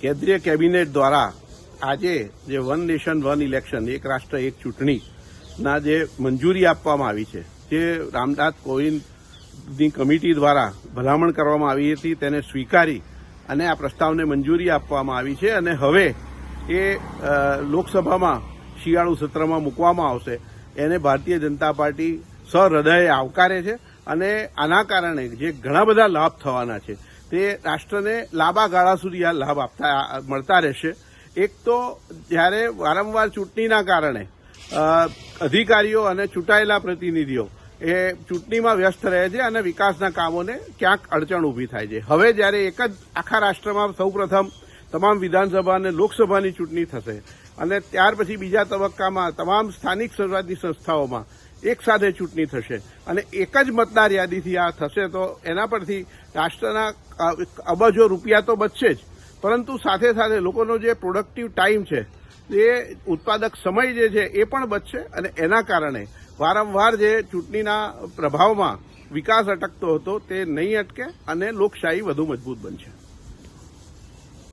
કેન્દ્રીય કેબિનેટ દ્વારા આજે જે વન નેશન, વન ઇલેક્શન, એક રાષ્ટ્ર, એક ચૂંટણીના જે મંજૂરી આપવામાં આવી છે, જે રામનાથ કોવિંદની કમિટી દ્વારા ભલામણ કરવામાં આવી હતી, તેને સ્વીકારી અને આ પ્રસ્તાવને મંજૂરી આપવામાં આવી છે અને હવે એ લોકસભામાં શિયાળુ સત્રમાં મૂકવામાં આવશે. એને ભારતીય જનતા પાર્ટી સહૃદયે આવકારે છે અને આના કારણે જે ઘણા બધા લાભ થવાના છે. તે રાષ્ટ્રને લાંબા ગાળા સુધી આ લાભ આપતા મળતા રહેશે. એક તો જ્યારે વારંવાર ચૂંટણીના કારણે અધિકારીઓ અને ચૂંટાયેલા પ્રતિનિધિઓ એ ચૂંટણીમાં વ્યસ્ત રહે છે અને વિકાસના કામોને ક્યાંક અડચણ ઊભી થાય છે. હવે જ્યારે એક જ આખા રાષ્ટ્રમાં સૌપ્રથમ તમામ વિધાનસભા અને લોકસભાની ચૂંટણી થશે અને ત્યાર પછી બીજા તબક્કામાં તમામ સ્થાનિક સ્વરાજની સંસ્થાઓમાં એક સાથે ચૂંટણી થશે. અને એક જ મતદાર યાદીથી આ થશે, તો એના પરથી રાષ્ટ્રના અબજો રૂપિયા તો બચશે જ. પરંતુ સાથે સાથે લોકોનો જે પ્રોડક્ટિવ ટાઈમ છે એ ઉત્પાદક સમય જે છે, એ પણ બચશે અને એના કારણે વારંવાર જે ચૂંટણીના પ્રભાવમાં વિકાસ અટકતો હતો, તે નહીં અટકે અને લોકશાહી વધુ મજબૂત બનશે.